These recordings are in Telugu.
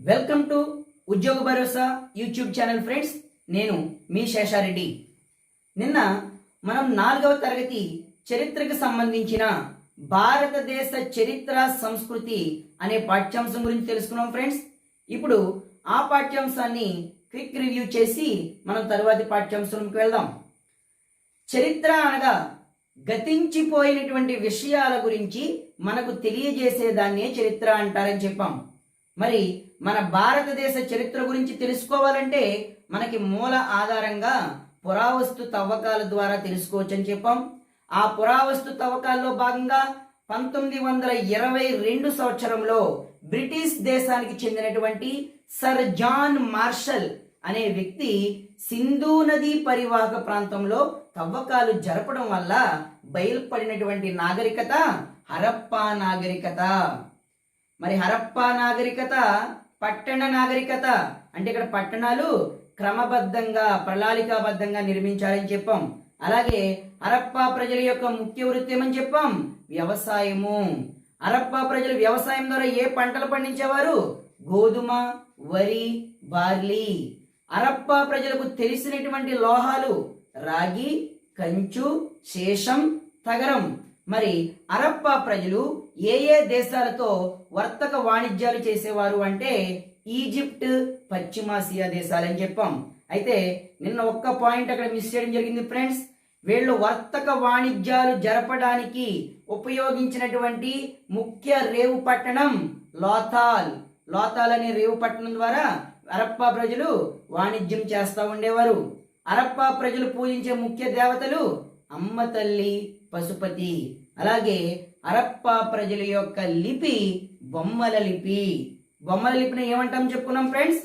వెల్కమ్ టు ఉద్యోగ భరోసా యూట్యూబ్ ఛానల్ ఫ్రెండ్స్. నేను మీ శేషారెడ్డి. నిన్న మనం నాలుగవ తరగతి చరిత్రకు సంబంధించిన భారతదేశ చరిత్ర సంస్కృతి అనే పాఠ్యాంశం గురించి తెలుసుకున్నాం ఫ్రెండ్స్. ఇప్పుడు ఆ పాఠ్యాంశాన్ని క్విక్ రివ్యూ చేసి మనం తరువాతి పాఠ్యాంశంకి వెళ్దాం. చరిత్ర అనగా గతించిపోయినటువంటి విషయాల గురించి మనకు తెలియజేసేదాన్నే చరిత్ర అంటారని చెప్పాం. మరి మన భారతదేశ చరిత్ర గురించి తెలుసుకోవాలంటే మనకి మూల ఆధారంగా పురావస్తు తవ్వకాల ద్వారా తెలుసుకోవచ్చని చెప్పాం. ఆ పురావస్తు తవ్వకాల్లో భాగంగా పంతొమ్మిది వందల ఇరవై రెండు సంవత్సరంలో బ్రిటిష్ దేశానికి చెందినటువంటి సర్ జాన్ మార్షల్ అనే వ్యక్తి సింధు నదీ పరివాహక ప్రాంతంలో తవ్వకాలు జరపడం వల్ల బయలుపడినటువంటి నాగరికత హరప్పా నాగరికత. మరి హరప్పా నాగరికత పట్టణ నాగరికత అంటే ఇక్కడ పట్టణాలు క్రమబద్ధంగా ప్రణాళికాబద్ధంగా నిర్మించాలని చెప్పాం. అలాగే హరప్పా ప్రజల యొక్క ముఖ్య వృత్తి ఏమని చెప్పాం? వ్యవసాయము. హరప్పా ప్రజలు వ్యవసాయం ద్వారా ఏ పంటలు పండించేవారు? గోధుమ వరి బార్లీ. హరప్పా ప్రజలకు తెలిసినటువంటి లోహాలు రాగి కంచు శేషం తగరం. మరి అరప్పా ప్రజలు ఏ ఏ దేశాలతో వర్తక వాణిజ్యాలు చేసేవారు అంటే ఈజిప్ట్ పశ్చిమాసియా దేశాలని చెప్పాం. అయితే నిన్న ఒక్క పాయింట్ అక్కడ మిస్ చేయడం జరిగింది ఫ్రెండ్స్. వీళ్ళు వర్తక వాణిజ్యాలు జరపడానికి ఉపయోగించినటువంటి ముఖ్య రేవు పట్టణం లోతాల్ లోతాల్ అనే రేవు పట్టణం ద్వారా అరప్పా ప్రజలు వాణిజ్యం చేస్తూ ఉండేవారు. అరప్పా ప్రజలు పూజించే ముఖ్య దేవతలు అమ్మ తల్లి పశుపతి. అలాగే అరప్ప ప్రజల యొక్క లిపి బొమ్మల లిపి. బొమ్మల లిపిని ఏమంటాం చెప్పుకున్నాం ఫ్రెండ్స్?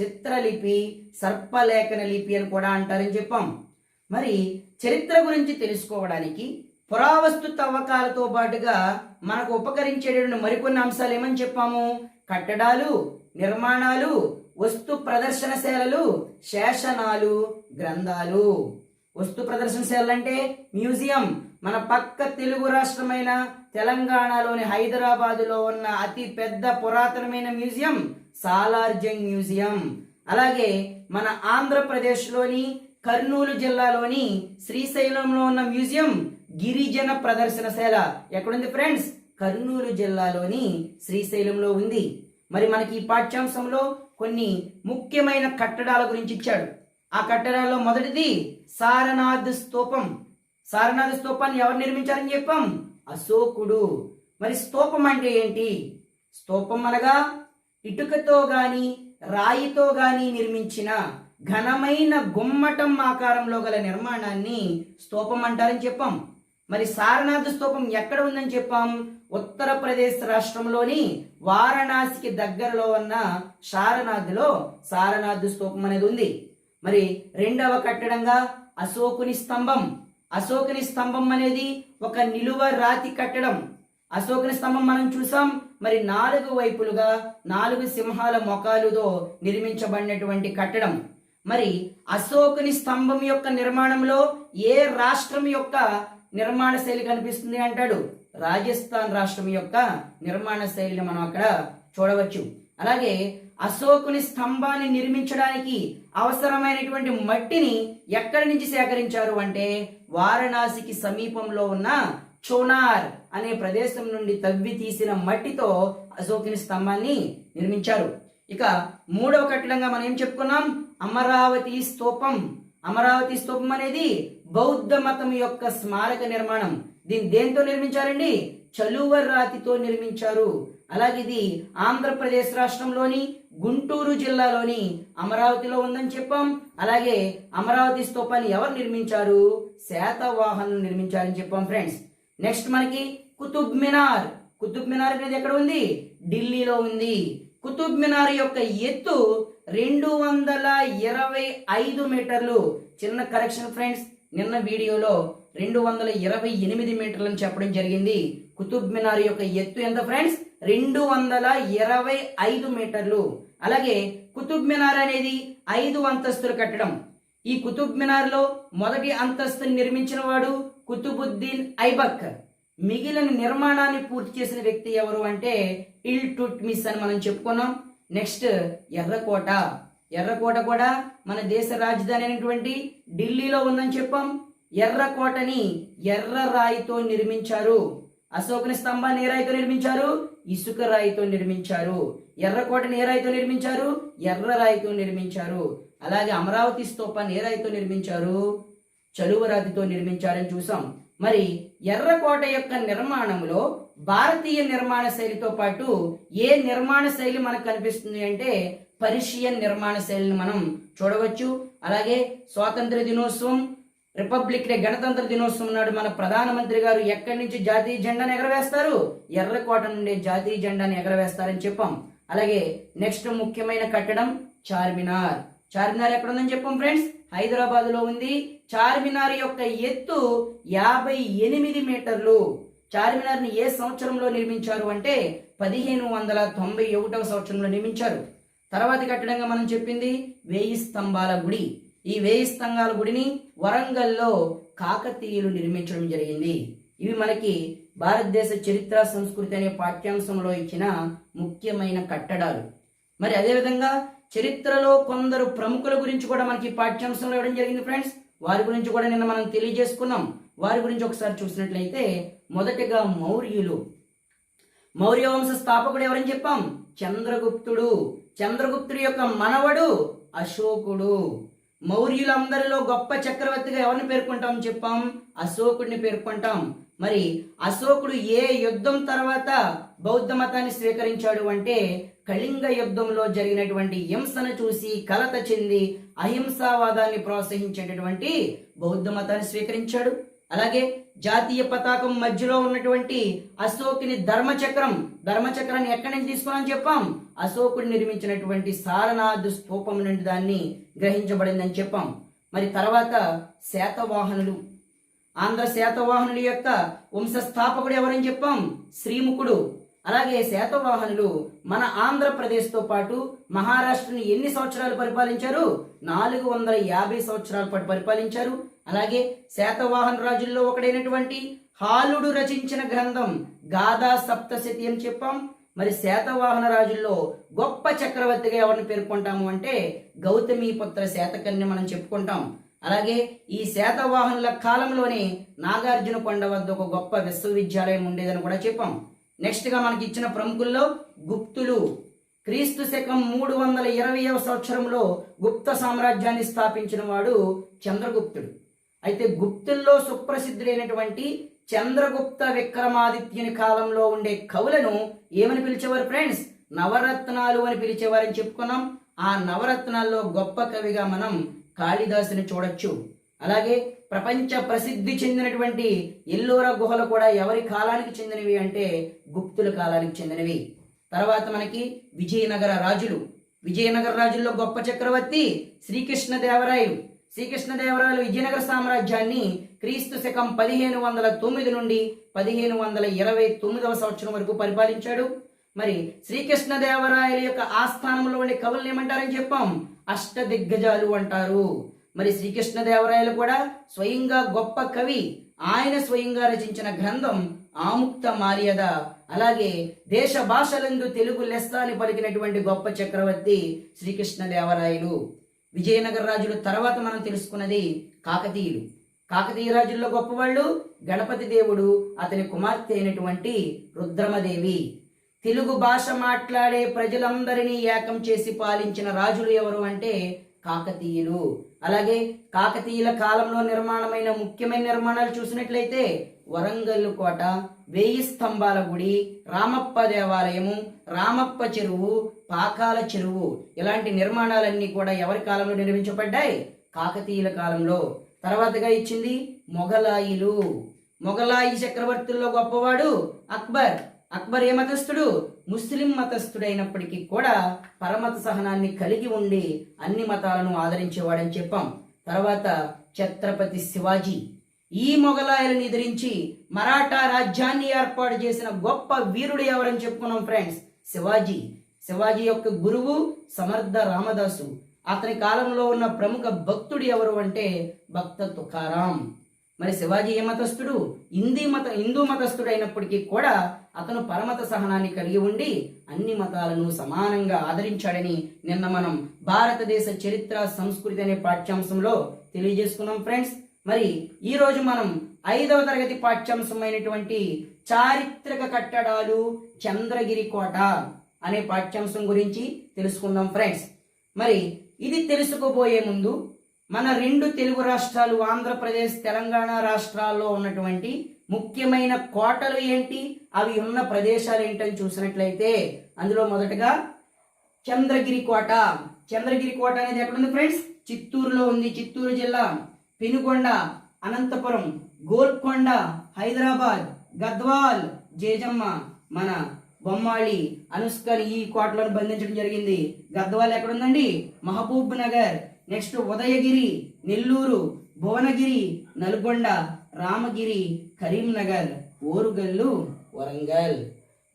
చిత్రలిపి సర్పలేఖన లిపి అని కూడా అంటారని చెప్పాం. మరి చరిత్ర గురించి తెలుసుకోవడానికి పురావస్తు తవ్వకాలతో పాటుగా మనకు ఉపకరించేటువంటి మరికొన్ని అంశాలు ఏమని చెప్పాము? కట్టడాలు నిర్మాణాలు వస్తు ప్రదర్శనశాలలు శాసనాలు గ్రంథాలు. వస్తు ప్రదర్శనశాలలు అంటే మ్యూజియం మన పక్క తెలుగు రాష్ట్రమైన తెలంగాణలోని హైదరాబాదులో ఉన్న అతి పెద్ద పురాతనమైన మ్యూజియం సాలార్జంగ్ మ్యూజియం. అలాగే మన ఆంధ్రప్రదేశ్లోని కర్నూలు జిల్లాలోని శ్రీశైలంలో ఉన్న మ్యూజియం గిరిజన ప్రదర్శనశాల. ఎక్కడుంది ఫ్రెండ్స్? కర్నూలు జిల్లాలోని శ్రీశైలంలో ఉంది. మరి మనకి ఈ పాఠ్యాంశంలో కొన్ని ముఖ్యమైన కట్టడాల గురించి ఇచ్చాడు. ఆ కట్టడాల్లో మొదటిది సారనాథ్ స్తూపం. సారనాథ స్తూపాన్ని ఎవరు నిర్మించారని చెప్పాం? అశోకుడు. మరి స్తూపం అంటే ఏంటి? స్తూపం అనగా ఇటుకతో గాని రాయితో గాని నిర్మించిన ఘనమైన గుమ్మటం ఆకారంలో గల నిర్మాణాన్ని స్తూపం అంటారని చెప్పాం. మరి సారనాథ స్తూపం ఎక్కడ ఉందని చెప్పాం? ఉత్తరప్రదేశ్ రాష్ట్రంలోని వారణాసికి దగ్గరలో ఉన్న సారనాథ్లో సారనాథ్ స్తూపం అనేది ఉంది. మరి రెండవ కట్టడంగా అశోకుని స్తంభం. అశోకుని స్తంభం అనేది ఒక నిలువ రాతి కట్టడం. అశోకుని స్తంభం మనం చూసాం. మరి నాలుగు వైపులుగా నాలుగు సింహాల మొఖాలుతో నిర్మించబడినటువంటి కట్టడం. మరి అశోకుని స్తంభం యొక్క నిర్మాణంలో ఏ రాష్ట్రం యొక్క నిర్మాణ శైలి కనిపిస్తుంది అంటాడు? రాజస్థాన్ రాష్ట్రం యొక్క నిర్మాణ శైలిని మనం అక్కడ చూడవచ్చు. అలాగే అశోకుని స్తంభాన్ని నిర్మించడానికి అవసరమైనటువంటి మట్టిని ఎక్కడి నుంచి సేకరించారు అంటే వారణాసికి సమీపంలో ఉన్న చోనార్ అనే ప్రదేశం నుండి తవ్వి తీసిన మట్టితో అశోకుని స్తంభాన్ని నిర్మించారు. ఇక మూడవ కట్టడంగా మనం ఏం చెప్పుకున్నాం? అమరావతి స్తూపం. అమరావతి స్తూపం అనేది బౌద్ధ మతం యొక్క స్మారక నిర్మాణం. దీన్ని దేంతో నిర్మించారండి? చలువర్ రాతితో నిర్మించారు. అలాగే ఇది ఆంధ్రప్రదేశ్ రాష్ట్రంలోని గుంటూరు జిల్లాలోని అమరావతిలో ఉందని చెప్పాం. అలాగే అమరావతి స్తూపాన్ని ఎవరు నిర్మించారు? శాతవాహనులు నిర్మించారని చెప్పాం ఫ్రెండ్స్. నెక్స్ట్ మనకి కుతుబ్ మినార్. కుతుబ్ మినార్ అనేది ఎక్కడ ఉంది? ఢిల్లీలో ఉంది. కుతుబ్ మినార్ యొక్క ఎత్తు రెండు వందల ఇరవై ఐదు మీటర్లు. చిన్న కరెక్షన్ ఫ్రెండ్స్ నిన్న వీడియోలో రెండు వందల ఇరవై ఎనిమిది మీటర్లను చెప్పడం జరిగింది. కుతుబ్ మినార్ యొక్క ఎత్తు ఎంత ఫ్రెండ్స్? రెండు వందల ఇరవై ఐదు మీటర్లు. అలాగే కుతుబ్ మినార్ అనేది ఐదు అంతస్తులు కట్టడం. ఈ కుతుబ్ మినార్లో మొదటి అంతస్తుని నిర్మించిన వాడు కుతుబుద్దీన్ ఐబక్. మిగిలిన నిర్మాణాన్ని పూర్తి చేసిన వ్యక్తి ఎవరు అంటే ఇల్ టుట్మిస్ అని మనం చెప్పుకున్నాం. నెక్స్ట్ ఎర్రకోట. ఎర్రకోట కూడా మన దేశ రాజధాని అయినటువంటి ఢిల్లీలో ఉందని చెప్పాం. ఎర్రకోటని ఎర్ర రాయితో నిర్మించారు. అశోకుని స్తంభాన్ని ఏ రాయితో నిర్మించారు? ఇసుక రాయితో నిర్మించారు. ఎర్రకోటని ఏ రాయితో నిర్మించారు? ఎర్ర రాయితో నిర్మించారు. అలాగే అమరావతి స్తూపాన్ని ఏ రాయితో నిర్మించారు? చలువరాతితో నిర్మించారని చూసాం మరి ఎర్రకోట యొక్క నిర్మాణంలో భారతీయ నిర్మాణ శైలితో పాటు ఏ నిర్మాణ శైలి మనకు కనిపిస్తుంది అంటే పర్షియన్ నిర్మాణ శైలిని మనం చూడవచ్చు. అలాగే స్వాతంత్ర దినోత్సవం రిపబ్లిక్ డే గణతంత్ర దినోత్సవం నాడు మన ప్రధానమంత్రి గారు ఎక్కడి నుంచి జాతీయ జెండాను ఎగరవేస్తారు? ఎర్రకోట నుండి జాతీయ జెండాను ఎగరవేస్తారని చెప్పాం. అలాగే నెక్స్ట్ ముఖ్యమైన కట్టడం చార్మినార్. చార్మినార్ ఎక్కడ ఉందని చెప్పాం ఫ్రెండ్స్? హైదరాబాద్లో ఉంది. చార్మినార్ యొక్క ఎత్తు యాభై ఎనిమిది మీటర్లు. చార్మినార్ని ఏ సంవత్సరంలో నిర్మించారు అంటే పదిహేను వందల తొంభై ఒకటవ సంవత్సరంలో నిర్మించారు. తర్వాతి కట్టడంగా మనం చెప్పింది వేయి స్తంభాల గుడి. ఈ వేయి స్తంభాల గుడిని వరంగల్లో కాకతీయులు నిర్మించడం జరిగింది. ఇవి మనకి భారతదేశ చరిత్ర సంస్కృతి అనే పాఠ్యాంశంలో ఇచ్చిన ముఖ్యమైన కట్టడాలు. మరి అదేవిధంగా చరిత్రలో కొందరు ప్రముఖుల గురించి కూడా మనకి పాఠ్యాంశంలో ఇవ్వడం జరిగింది ఫ్రెండ్స్. వారి గురించి కూడా నిన్న మనం తెలియజేసుకున్నాం. వారి గురించి ఒకసారి చూసినట్లయితే మొదటిగా మౌర్యులు. మౌర్య వంశ స్థాపకుడు ఎవరని చెప్పాం? చంద్రగుప్తుడు. చంద్రగుప్తుడి యొక్క మనవడు అశోకుడు. మౌర్యులందరిలో గొప్ప చక్రవర్తిగా ఎవరిని పేర్కొంటాం చెప్పాం? అశోకుడిని పేర్కొంటాం. మరి అశోకుడు ఏ యుద్ధం తర్వాత బౌద్ధ మతాన్ని స్వీకరించాడు అంటే కళింగ యుద్ధంలో జరిగినటువంటి హింసను చూసి కలత చెంది అహింసావాదాన్ని ప్రోత్సహించేటటువంటి బౌద్ధ మతాన్ని స్వీకరించాడు. అలాగే జాతీయ పతాకం మధ్యలో ఉన్నటువంటి అశోకుని ధర్మచక్రం ధర్మచక్రాన్ని ఎక్కడి నుంచి తీసుకున్నాం చెప్పాం? అశోకుడు నిర్మించినటువంటి సారనాథ్ స్తూపం నుండి దాన్ని గ్రహించబడిందని చెప్పాం. మరి తర్వాత శాతవాహనులు. ఆంధ్ర శాతవాహనుల యొక్క వంశస్థాపకుడు ఎవరని చెప్పాం? శ్రీముఖుడు. అలాగే శాతవాహనులు మన ఆంధ్రప్రదేశ్తో పాటు మహారాష్ట్రని ఎన్ని సంవత్సరాలు పరిపాలించారు? నాలుగు వందల యాభై సంవత్సరాల పాటు పరిపాలించారు. అలాగే శాతవాహన రాజుల్లో ఒకడైనటువంటి హాలుడు రచించిన గ్రంథం గాథా సప్తశతి అని చెప్పాం. మరి శాతవాహన రాజుల్లో గొప్ప చక్రవర్తిగా ఎవరిని పేర్కొంటాము అంటే గౌతమీపుత్ర శాతకర్ణి మనం చెప్పుకుంటాం. అలాగే ఈ శాతవాహనుల కాలంలోనే నాగార్జున కొండ వద్ద ఒక గొప్ప విశ్వవిద్యాలయం ఉండేదని కూడా చెప్పాం. నెక్స్ట్గా మనకి ఇచ్చిన ప్రముఖుల్లో గుప్తులు. క్రీస్తు శకం మూడు వందల ఇరవైవ సంవత్సరంలో గుప్త సామ్రాజ్యాన్ని స్థాపించిన వాడు చంద్రగుప్తుడు. అయితే గుప్తుల్లో సుప్రసిద్ధులైనటువంటి చంద్రగుప్త విక్రమాదిత్యుని కాలంలో ఉండే కవులను ఏమని పిలిచేవారు ఫ్రెండ్స్? నవరత్నాలు అని పిలిచేవారని చెప్పుకున్నాం. ఆ నవరత్నాల్లో గొప్ప కవిగా మనం కాళిదాసుని చూడొచ్చు. అలాగే ప్రపంచ ప్రసిద్ధి చెందినటువంటి ఎల్లోరా గుహలు కూడా ఎవరి కాలానికి చెందినవి అంటే గుప్తుల కాలానికి చెందినవి. తర్వాత మనకి విజయనగర రాజులు. విజయనగర రాజుల్లో గొప్ప చక్రవర్తి శ్రీకృష్ణదేవరాయలు. శ్రీకృష్ణదేవరాయలు విజయనగర సామ్రాజ్యాన్ని క్రీస్తు శకం పదిహేను వందల తొమ్మిది నుండి పదిహేను వందల ఇరవై తొమ్మిదవ సంవత్సరం వరకు పరిపాలించాడు. మరి శ్రీకృష్ణదేవరాయల యొక్క ఆస్థానంలో ఉండే కవులను ఏమంటారని చెప్పాం? అష్ట దిగ్గజాలు అంటారు. మరి శ్రీకృష్ణదేవరాయలు కూడా స్వయంగా గొప్ప కవి. ఆయన స్వయంగా రచించిన గ్రంథం ఆముక్త మార్యద అలాగే దేశ భాషలందు తెలుగు లెస్స అని పలికినటువంటి గొప్ప చక్రవర్తి శ్రీకృష్ణదేవరాయలు. విజయనగర రాజుల తర్వాత మనం తెలుసుకున్నది కాకతీయులు. కాకతీయ రాజుల్లో గొప్పవాళ్ళు గణపతి దేవుడు అతని కుమార్తె అయినటువంటి రుద్రమదేవి. తెలుగు భాష మాట్లాడే ప్రజలందరినీ ఏకం చేసి పాలించిన రాజులు ఎవరు అంటే కాకతీయులు. అలాగే కాకతీయుల కాలంలో నిర్మాణమైన ముఖ్యమైన నిర్మాణాలు చూసినట్లయితే వరంగల్ కోట వేయి స్తంభాల గుడి రామప్ప దేవాలయము రామప్ప చెరువు పాకాల చెరువు. ఇలాంటి నిర్మాణాలన్నీ కూడా ఎవరి కాలంలో నిర్మించబడ్డాయి? కాకతీయుల కాలంలో. తర్వాతగా ఇచ్చింది మొఘలాయిలు. మొఘలాయి చక్రవర్తుల్లో గొప్పవాడు అక్బర్. అక్బర్ ఏ మతస్థుడు? ముస్లిం మతస్థుడైనప్పటికీ కూడా పరమత సహనాన్ని కలిగి ఉండి అన్ని మతాలను ఆదరించేవాడని చెప్పాం. తర్వాత ఛత్రపతి శివాజీ. ఈ మొఘలాయలను ఎదిరించి మరాఠా రాజ్యాన్ని ఏర్పాటు చేసిన గొప్ప వీరుడు ఎవరని చెప్పుకున్నాం ఫ్రెండ్స్? శివాజీ. శివాజీ యొక్క గురువు సమర్థ రామదాసు. అతని కాలంలో ఉన్న ప్రముఖ భక్తుడు ఎవరు అంటే భక్త తుకారాం. మరి శివాజీ ఏ మతస్థుడు? హిందీ మత హిందూ మతస్థుడు అయినప్పటికీ కూడా అతను పరమత సహనాన్ని కలిగి ఉండి అన్ని మతాలను సమానంగా ఆదరించాడని నిన్న మనం భారతదేశ చరిత్ర సంస్కృతి అనే పాఠ్యాంశంలో తెలియజేసుకున్నాం ఫ్రెండ్స్. మరి ఈరోజు మనం ఐదవ తరగతి పాఠ్యాంశమైనటువంటి చారిత్రక కట్టడాలు చంద్రగిరి కోట. అనే పాఠ్యాంశం గురించి తెలుసుకుందాం ఫ్రెండ్స్. మరి ఇది తెలుసుకోబోయే ముందు మన రెండు తెలుగు రాష్ట్రాలు ఆంధ్రప్రదేశ్ తెలంగాణ రాష్ట్రాల్లో ఉన్నటువంటి ముఖ్యమైన కోటలు ఏంటి? అవి ఉన్న ప్రదేశాలు ఏంటని చూసినట్లయితే అందులో మొదటగా చంద్రగిరి కోట. చంద్రగిరి కోట అనేది ఎక్కడుంది ఫ్రెండ్స్? చిత్తూరులో ఉంది. చిత్తూరు జిల్లా పెనుగొండ అనంతపురం గోల్కొండ హైదరాబాద్ గద్వాల్ జేజమ్మ మన బొమ్మాళి అనుష్కని ఈ కోటలను బంధించడం జరిగింది. గద్వాల్ ఎక్కడుందండి? మహబూబ్ నగర్. నెక్స్ట్ ఉదయగిరి నెల్లూరు భువనగిరి నల్గొండ రామగిరి కరీంనగర్ ఓరుగల్లు వరంగల్.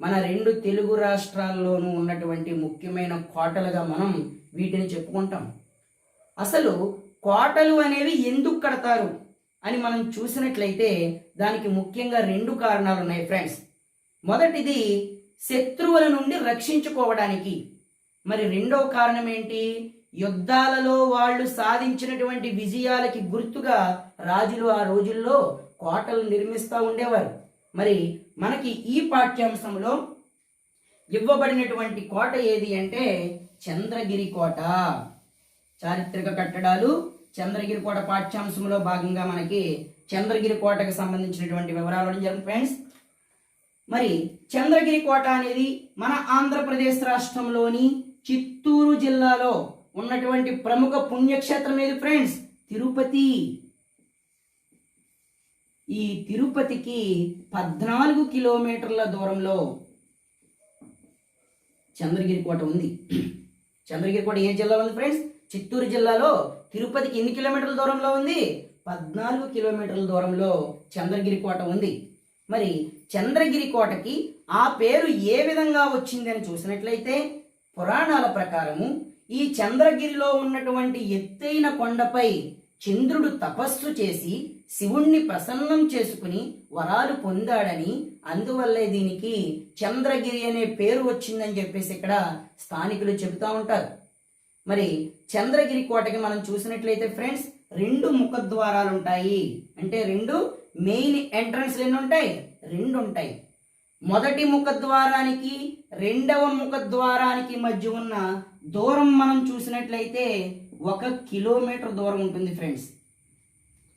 మన రెండు తెలుగు రాష్ట్రాల్లోనూ ఉన్నటువంటి ముఖ్యమైన కోటలుగా మనం వీటిని చెప్పుకుంటాం. అసలు కోటలు అనేవి ఎందుకు కడతారు అని మనం చూసినట్లయితే దానికి ముఖ్యంగా రెండు కారణాలు ఉన్నాయి ఫ్రెండ్స్. మొదటిది శత్రువుల నుండి రక్షించుకోవడానికి. మరి రెండవ కారణం ఏంటి? యుద్ధాలలో వాళ్ళు సాధించినటువంటి విజయాలకి గుర్తుగా రాజులు ఆ రోజుల్లో కోటలు నిర్మిస్తూ ఉండేవారు. మరి మనకి ఈ పాఠ్యాంశంలో ఇవ్వబడినటువంటి కోట ఏది అంటే చంద్రగిరి కోట. చారిత్రక కట్టడాలు చంద్రగిరి కోట పాఠ్యాంశంలో భాగంగా మనకి చంద్రగిరి కోటకు సంబంధించినటువంటి వివరాలు ఇవ్వడం ఫ్రెండ్స్. మరి చంద్రగిరి కోట అనేది మన ఆంధ్రప్రదేశ్ రాష్ట్రంలోని చిత్తూరు జిల్లాలో ఉన్నటువంటి ప్రముఖ పుణ్యక్షేత్రం ఏది ఫ్రెండ్స్? తిరుపతి. ఈ తిరుపతికి పద్నాలుగు కిలోమీటర్ల దూరంలో చంద్రగిరి కోట ఉంది. చంద్రగిరి కోట ఏ జిల్లాలో ఉంది ఫ్రెండ్స్? చిత్తూరు జిల్లాలో తిరుపతికి ఎన్ని కిలోమీటర్ల దూరంలో ఉంది? పద్నాలుగు కిలోమీటర్ల దూరంలో చంద్రగిరి కోట ఉంది. మరి చంద్రగిరి కోటకి ఆ పేరు ఏ విధంగా వచ్చిందని చూసినట్లయితే పురాణాల ప్రకారము ఈ చంద్రగిరిలో ఉన్నటువంటి ఎత్తైన కొండపై చంద్రుడు తపస్సు చేసి శివుణ్ణి ప్రసన్నం చేసుకుని వరాలు పొందాడని అందువల్లే దీనికి చంద్రగిరి అనే పేరు వచ్చిందని చెప్పేసి ఇక్కడ స్థానికులు చెబుతూ ఉంటారు. మరి చంద్రగిరి కోటకి మనం చూసినట్లయితే ఫ్రెండ్స్ రెండు ముఖద్వారాలు ఉంటాయి అంటే రెండు మెయిన్ ఎంట్రన్స్ ఎన్ని ఉంటాయి రెండు ఉంటాయి మొదటి ముఖద్వారానికి రెండవ ముఖద్వారానికి మధ్య ఉన్న దూరం మనం చూసినట్లయితే ఒక కిలోమీటర్ దూరం ఉంటుంది ఫ్రెండ్స్.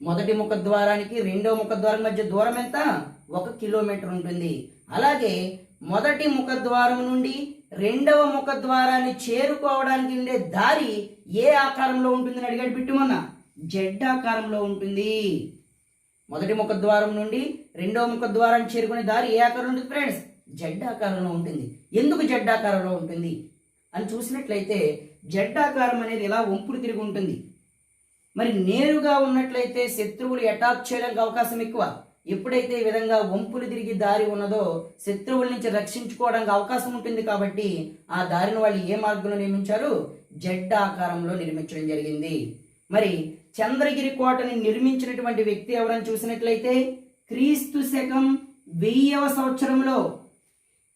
మొదటి ముఖద్వారానికి రెండవ ముఖద్వారం మధ్య దూరం ఎంత? ఒక కిలోమీటర్ ఉంటుంది. అలాగే మొదటి ముఖద్వారం నుండి రెండవ ముఖద్వారాన్ని చేరుకోవడానికి ఉండే దారి ఏ ఆకారంలో ఉంటుందని అడిగాడు బిట్టుమన్న జెడ్ ఆకారంలో ఉంటుంది. మొదటి ముఖద్వారం నుండి రెండవ ముఖద్వారం చేరుకునే దారి ఏ ఆకారం ఉంటుంది ఫ్రెండ్స్? జెడ్ ఆకారంలో ఉంటుంది. ఎందుకు జెడ్ ఆకారంలో ఉంటుంది? అని చూసినట్లయితే జెడ్ ఆకారం అనేది ఇలా వంపుడు తిరిగి ఉంటుంది. మరి నేరుగా ఉన్నట్లయితే శత్రువులు అటాక్ చేయడానికి అవకాశం ఎక్కువ. ఎప్పుడైతే ఈ విధంగా వంపులు తిరిగి దారి ఉన్నదో శత్రువుల నుంచి రక్షించుకోవడానికి అవకాశం ఉంటుంది కాబట్టి ఆ దారిని వాళ్ళు ఏ మార్గంలో నిర్మించారు? జెడ్ ఆకారంలో నిర్మించడం జరిగింది. మరి చంద్రగిరి కోటని నిర్మించినటువంటి వ్యక్తి ఎవరని చూసినట్లయితే క్రీస్తు శకం వెయ్యవ సంవత్సరంలో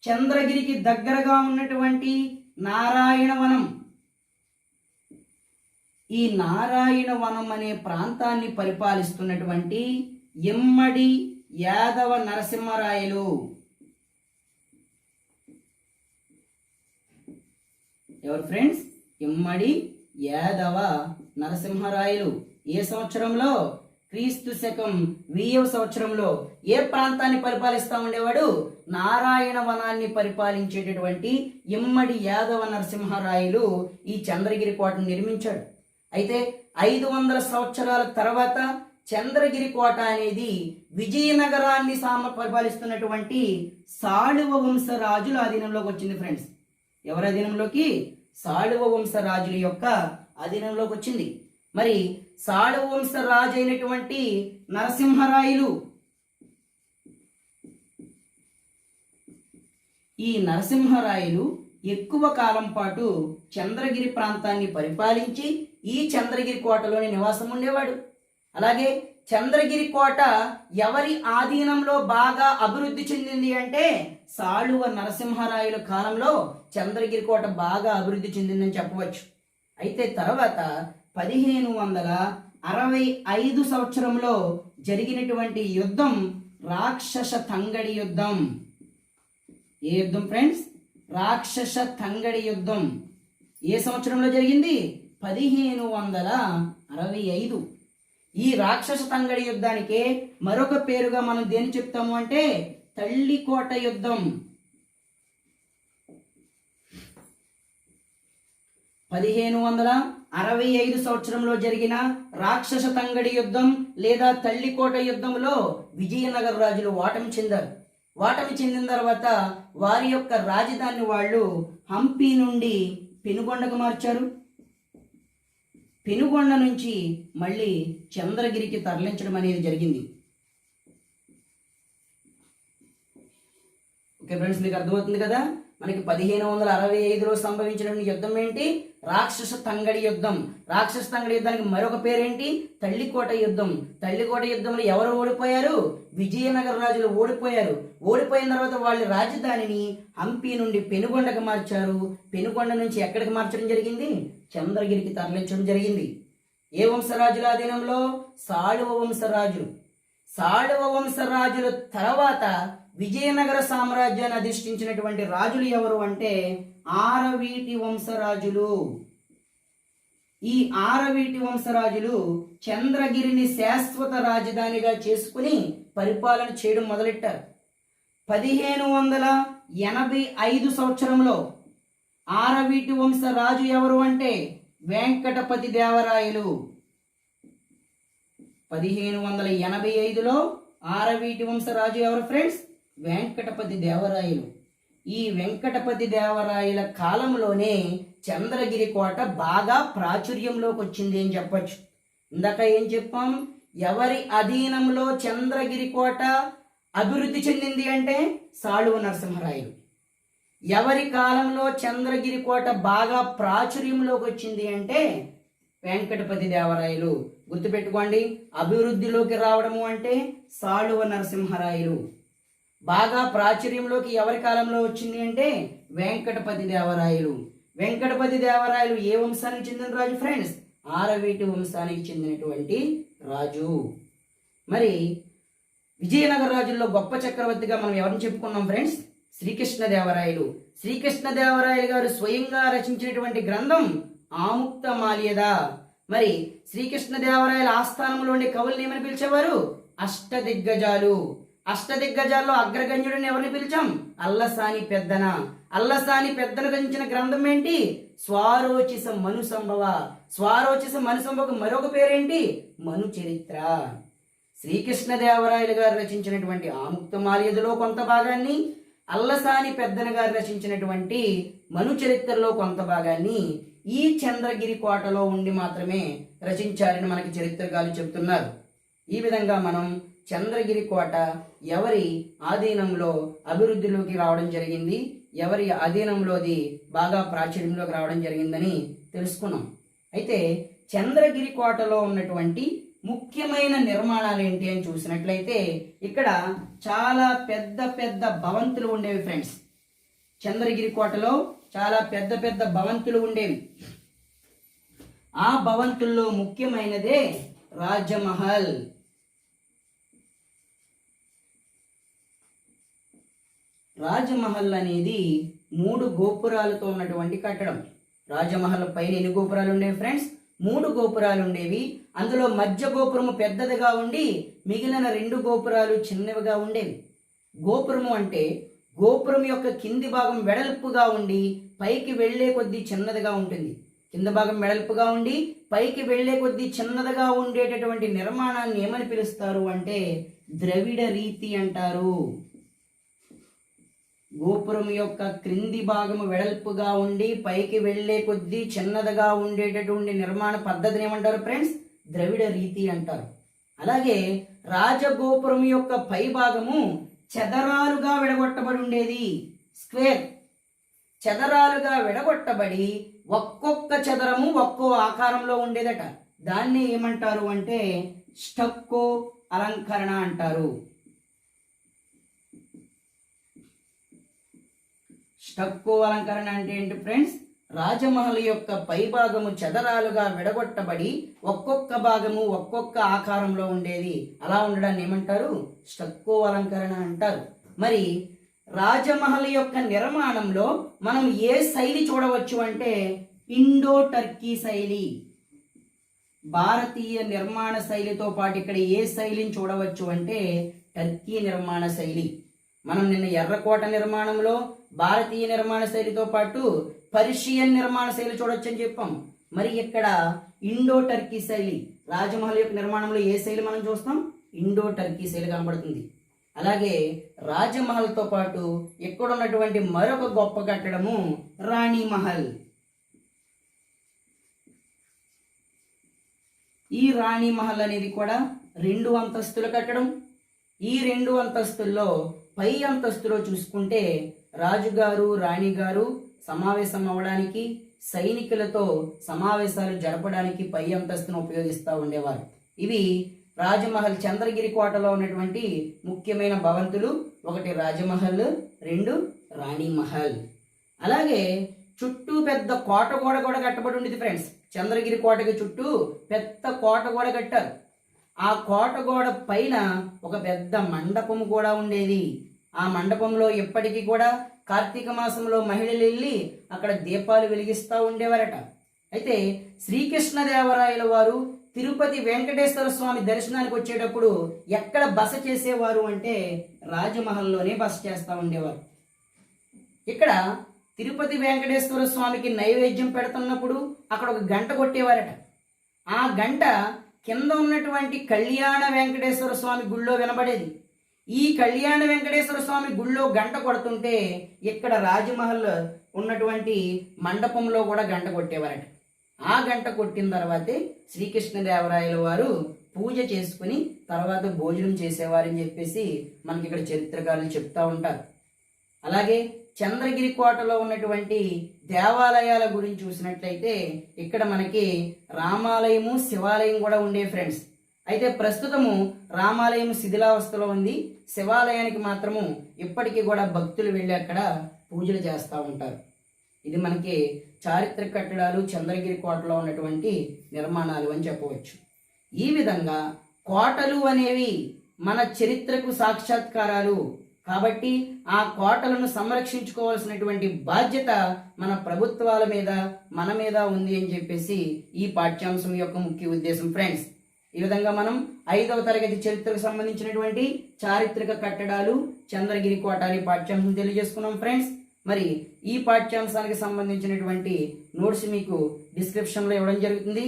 చంద్రగిరికి దగ్గరగా ఉన్నటువంటి నారాయణవనం. ఈ నారాయణవనం అనే ప్రాంతాన్ని పరిపాలిస్తున్నటువంటి ఎమ్మడి యాదవ నరసింహరాయలు. ఎవరు ఫ్రెండ్స్? ఇమ్మడి యాదవ నరసింహరాయలు. ఏ సంవత్సరంలో? క్రీస్తు శకం వెయ్యవ సంవత్సరంలో ఏ ప్రాంతాన్ని పరిపాలిస్తా ఉండేవాడు? నారాయణ వనాన్ని పరిపాలించేటటువంటి ఇమ్మడి యాదవ నరసింహరాయలు ఈ చంద్రగిరి కోటను నిర్మించాడు. అయితే ఐదు వందల సంవత్సరాల తర్వాత చంద్రగిరి కోట అనేది విజయనగరాన్ని సామ పరిపాలిస్తున్నటువంటి సాళువ వంశ రాజుల అధీనంలోకి వచ్చింది ఫ్రెండ్స్. ఎవరి అధీనంలోకి? సాళువ వంశ రాజుల యొక్క అధీనంలోకి వచ్చింది. మరి సాళువ రాజు అయినటువంటి నరసింహరాయులు ఈ నరసింహరాయులు ఎక్కువ కాలం పాటు చంద్రగిరి ప్రాంతాన్ని పరిపాలించి ఈ చంద్రగిరి కోటలోని నివాసం ఉండేవాడు. అలాగే చంద్రగిరి కోట ఎవరి ఆధీనంలో బాగా అభివృద్ధి చెందింది అంటే సాళువ నరసింహరాయుల కాలంలో చంద్రగిరి కోట బాగా అభివృద్ధి చెందిందని చెప్పవచ్చు. అయితే తర్వాత పదిహేను వందల అరవై ఐదు సంవత్సరంలో జరిగినటువంటి యుద్ధం రాక్షస తంగడి యుద్ధం. ఏ యుద్ధం ఫ్రెండ్స్? రాక్షస తంగడి యుద్ధం. ఏ సంవత్సరంలో జరిగింది? పదిహేను వందల అరవై ఐదు. ఈ రాక్షస తంగడి యుద్ధానికే మరొక పేరుగా మనం దేని చెప్తాము అంటే తల్లికోట యుద్ధం. పదిహేను వందల అరవై ఐదు సంవత్సరంలో జరిగిన రాక్షస తంగడి యుద్ధం లేదా తల్లికోట యుద్ధంలో విజయనగర రాజులు ఓటమి చెందారు. ఓటమి చెందిన తర్వాత వారి యొక్క రాజధాని వాళ్ళు హంపి నుండి పెనుగొండకు మార్చారు. పెనుగొండ నుంచి మళ్ళీ చంద్రగిరికి తరలించడం అనేది జరిగింది. ఓకే ఫ్రెండ్స్ మీకు అర్థమవుతుంది కదా? మనకి పదిహేను వందల అరవై ఐదులో సంభవించినటువంటి యుద్ధం ఏంటి? రాక్షస తంగడి యుద్ధం. రాక్షస తంగడి యుద్ధానికి మరొక పేరేంటి? తల్లికోట యుద్ధం. తల్లికోట యుద్ధంలో ఎవరు ఓడిపోయారు? విజయనగర రాజులు ఓడిపోయారు. ఓడిపోయిన తర్వాత వాళ్ళ రాజధానిని హంపి నుండి పెనుగొండకు మార్చారు. పెనుగొండ నుంచి ఎక్కడికి మార్చడం జరిగింది? చంద్రగిరికి తరలించడం జరిగింది. ఏ వంశరాజుల ఆధీనంలో సాళువ వంశరాజులు. సాళువ వంశరాజుల తర్వాత విజయనగర సామ్రాజ్యాన్ని అధిష్ఠించినటువంటి రాజులు ఎవరు అంటే ఆరవీటి వంశరాజులు. ఈ ఆరవీటి వంశరాజులు చంద్రగిరిని శాశ్వత రాజధానిగా చేసుకుని పరిపాలన చేయడం మొదలెట్టారు. పదిహేను వందల ఎనభై ఐదు సంవత్సరంలో ఆరవీటి వంశ రాజు ఎవరు అంటే వెంకటపతి దేవరాయలు. పదిహేను వందల ఎనభై ఐదులో ఆరవీటి వంశ రాజు ఎవరు ఫ్రెండ్స్ వెంకటపతి దేవరాయలు. ఈ వెంకటపతి దేవరాయల కాలంలోనే చంద్రగిరి కోట బాగా ప్రాచుర్యంలోకి వచ్చింది అని చెప్పచ్చు. ఇందాక ఏం చెప్పాం? ఎవరి అధీనంలో చంద్రగిరి కోట అభివృద్ధి చెందింది అంటే సాళువ నరసింహరాయలు. ఎవరి కాలంలో చంద్రగిరి కోట బాగా ప్రాచుర్యంలోకి వచ్చింది అంటే వెంకటపతి దేవరాయలు. గుర్తుపెట్టుకోండి అభివృద్ధిలోకి రావడము అంటే సాళువ నరసింహరాయలు. బాగా ప్రాచుర్యంలోకి ఎవరి కాలంలో వచ్చింది అంటే వెంకటపతి దేవరాయలు. వెంకటపతి దేవరాయలు ఏ వంశానికి చెందిన రాజు ఫ్రెండ్స్? ఆరవీటి వంశానికి చెందినటువంటి రాజు. మరి విజయనగర రాజుల్లో గొప్ప చక్రవర్తిగా మనం ఎవరిని చెప్పుకున్నాం ఫ్రెండ్స్? శ్రీకృష్ణదేవరాయలు శ్రీకృష్ణదేవరాయలు గారు స్వయంగా రచించినటువంటి గ్రంథం ఆముక్త మాల్యద. మరి శ్రీకృష్ణదేవరాయల ఆస్థానంలో ఉండే కవుల్ని ఏమని పిలిచేవారు? అష్టదిగ్గజాలు. అష్టదిగ్గజాల్లో అగ్రగణ్యుడిని ఎవరిని పిలిచాం? అల్లసాని పెద్దన. అల్లసాని పెద్దన రచించిన గ్రంథం ఏంటి? స్వారోచిస మను సంభవ స్వారోచిస మను సంభవకు మరొక పేరేంటి? మను చరిత్ర శ్రీకృష్ణదేవరాయలు గారు రచించినటువంటి ఆముక్తమాల్యదలో కొంత భాగాన్ని అల్లసాని పెద్దన గారు రచించినటువంటి మను చరిత్రలో కొంత భాగాన్ని ఈ చంద్రగిరి కోటలో ఉండి మాత్రమే రచించారని మనకి చరిత్రకారులు చెబుతున్నారు. ఈ విధంగా మనం చంద్రగిరి కోట ఎవరి ఆధీనంలో అభివృద్ధిలోకి రావడం జరిగింది? ఎవరి అధీనంలోది బాగా ప్రాచుర్యంలోకి రావడం జరిగిందని తెలుసుకున్నాం. అయితే చంద్రగిరి కోటలో ఉన్నటువంటి ముఖ్యమైన నిర్మాణాలు ఏంటి అని చూసినట్లయితే ఇక్కడ చాలా పెద్ద పెద్ద భవంతులు ఉండేవి ఫ్రెండ్స్. చంద్రగిరి కోటలో చాలా పెద్ద పెద్ద భవంతులు ఉండేవి. ఆ భవంతుల్లో ముఖ్యమైనదే రాజమహల్. రాజమహల్ అనేది మూడు గోపురాలతో ఉన్నటువంటి కట్టడం. రాజమహల్ పైన ఎన్ని గోపురాలు ఉండేవి ఫ్రెండ్స్? మూడు గోపురాలు ఉండేవి. అందులో మధ్య గోపురము పెద్దదిగా ఉండి మిగిలిన రెండు గోపురాలు చిన్నవిగా ఉండేవి. గోపురము అంటే గోపురం యొక్క కింది భాగం వెడల్పుగా ఉండి పైకి వెళ్ళే కొద్దీ చిన్నదిగా ఉంటుంది. కింద భాగం వెడల్పుగా ఉండి పైకి వెళ్ళే కొద్దీ చిన్నదిగా ఉండేటటువంటి నిర్మాణాన్ని ఏమని పిలుస్తారు అంటే ద్రవిడ రీతి అంటారు. గోపురం యొక్క క్రింది భాగము వెడల్పుగా ఉండి పైకి వెళ్ళే కొద్దీ చిన్నదిగా ఉండేటటువంటి నిర్మాణ పద్ధతిని ఏమంటారు ఫ్రెండ్స్? ద్రవిడ రీతి అంటారు. అలాగే రాజగోపురం యొక్క పై భాగము చదరాలుగా విడగొట్టబడి ఉండేది. స్క్వేర్. చదరాలుగా విడగొట్టబడి ఒక్కొక్క చదరము ఒక్కో ఆకారంలో ఉండేదట. దాన్ని ఏమంటారు అంటే స్టక్కో అలంకరణ అంటారు. స్టక్కో అలంకరణ అంటే ఏంటి ఫ్రెండ్స్? రాజమహల్ యొక్క పైభాగము చదరాలుగా విడగొట్టబడి ఒక్కొక్క భాగము ఒక్కొక్క ఆకారంలో ఉండేది. అలా ఉండడాన్ని ఏమంటారు? స్టక్కో అలంకరణ అంటారు. మరి రాజమహల్ యొక్క నిర్మాణంలో మనం ఏ శైలి చూడవచ్చు అంటే ఇండో టర్కీ శైలి. భారతీయ నిర్మాణ శైలితో పాటు ఇక్కడ ఏ శైలిని చూడవచ్చు అంటే టర్కీ నిర్మాణ శైలి. మనం నిన్న ఎర్రకోట నిర్మాణంలో భారతీయ నిర్మాణ శైలితో పాటు పర్షియన్ నిర్మాణ శైలి చూడొచ్చని చెప్పాం. మరి ఇక్కడ ఇండో టర్కీ శైలి రాజమహల్ యొక్క నిర్మాణంలో ఏ శైలి మనం చూస్తాం? ఇండో టర్కీ శైలి కనబడుతుంది. అలాగే రాజమహల్తో పాటు ఇక్కడ ఉన్నటువంటి మరొక గొప్ప కట్టడము రాణి మహల్ ఈ రాణి మహల్ అనేది కూడా రెండు అంతస్తుల కట్టడం. ఈ రెండు అంతస్తుల్లో పై అంతస్తులో చూసుకుంటే రాజుగారు రాణిగారు సమావేశం అవ్వడానికి సైనికులతో సమావేశాలు జరపడానికి పై అంతస్తును ఉపయోగిస్తూ ఉండేవారు. ఇవి రాజమహల్ చంద్రగిరి కోటలో ఉన్నటువంటి ముఖ్యమైన భవంతులు ఒకటి రాజమహల్ రెండు రాణిమహల్. అలాగే చుట్టూ పెద్ద కోట గోడ కూడా కట్టబడి ఉండేది ఫ్రెండ్స్. చంద్రగిరి కోటకి చుట్టూ పెద్ద కోట గోడ కట్టారు. ఆ కోట గోడ పైన ఒక పెద్ద మండపం కూడా ఉండేది. ఆ మండపంలో ఎప్పటికీ కూడా కార్తీక మాసంలో మహిళలు వెళ్ళి అక్కడ దీపాలు వెలిగిస్తూ ఉండేవారట. అయితే శ్రీకృష్ణదేవరాయల వారు తిరుపతి వెంకటేశ్వర స్వామి దర్శనానికి వచ్చేటప్పుడు ఎక్కడ బస చేసేవారు అంటే రాజమహల్లోనే బస చేస్తూ ఉండేవారు. ఇక్కడ తిరుపతి వెంకటేశ్వర స్వామికి నైవేద్యం పెడుతున్నప్పుడు అక్కడ ఒక గంట కొట్టేవారట. ఆ గంట కింద ఉన్నటువంటి కళ్యాణ వెంకటేశ్వర స్వామి గుళ్ళో వినబడేది. ఈ కళ్యాణ వెంకటేశ్వర స్వామి గుళ్ళో గంట కొడుతుంటే ఇక్కడ రాజమహల్ ఉన్నటువంటి మండపంలో కూడా గంట కొట్టేవారట. ఆ గంట కొట్టిన తర్వాతే శ్రీకృష్ణదేవరాయల వారు పూజ చేసుకుని తర్వాత భోజనం చేసేవారని చెప్పేసి మనకి ఇక్కడ చరిత్రకారులు చెప్తా ఉంటారు. అలాగే చంద్రగిరి కోటలో ఉన్నటువంటి దేవాలయాల గురించి చూసినట్లయితే ఇక్కడ మనకి రామాలయము శివాలయం కూడా ఉండే ఫ్రెండ్స్. అయితే ప్రస్తుతము రామాలయం శిథిలావస్థలో ఉంది. శివాలయానికి మాత్రము ఇప్పటికీ కూడా భక్తులు వెళ్ళి అక్కడ పూజలు చేస్తూ ఉంటారు. ఇది మనకి చారిత్రక కట్టడాలు చంద్రగిరి కోటలో ఉన్నటువంటి నిర్మాణాలు అని చెప్పవచ్చు. ఈ విధంగా కోటలు అనేవి మన చరిత్రకు సాక్షాత్కారాలు. కాబట్టి ఆ కోటలను సంరక్షించుకోవాల్సినటువంటి బాధ్యత మన ప్రభుత్వాల మీద మన మీద ఉంది అని చెప్పేసి ఈ పాఠ్యాంశం యొక్క ముఖ్య ఉద్దేశం ఫ్రెండ్స్. ఈ విధంగా మనం ఐదవ తరగతి చరిత్రకు సంబంధించినటువంటి చారిత్రక కట్టడాలు చంద్రగిరి కోట అనే పాఠ్యాంశం తెలియజేసుకున్నాం ఫ్రెండ్స్. మరి ఈ పాఠ్యాంశానికి సంబంధించినటువంటి నోట్స్ మీకు డిస్క్రిప్షన్లో ఇవ్వడం జరుగుతుంది.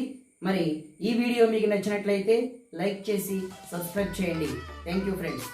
మరి ఈ వీడియో మీకు నచ్చినట్లయితే లైక్ చేసి సబ్స్క్రైబ్ చేయండి. Thank you friends.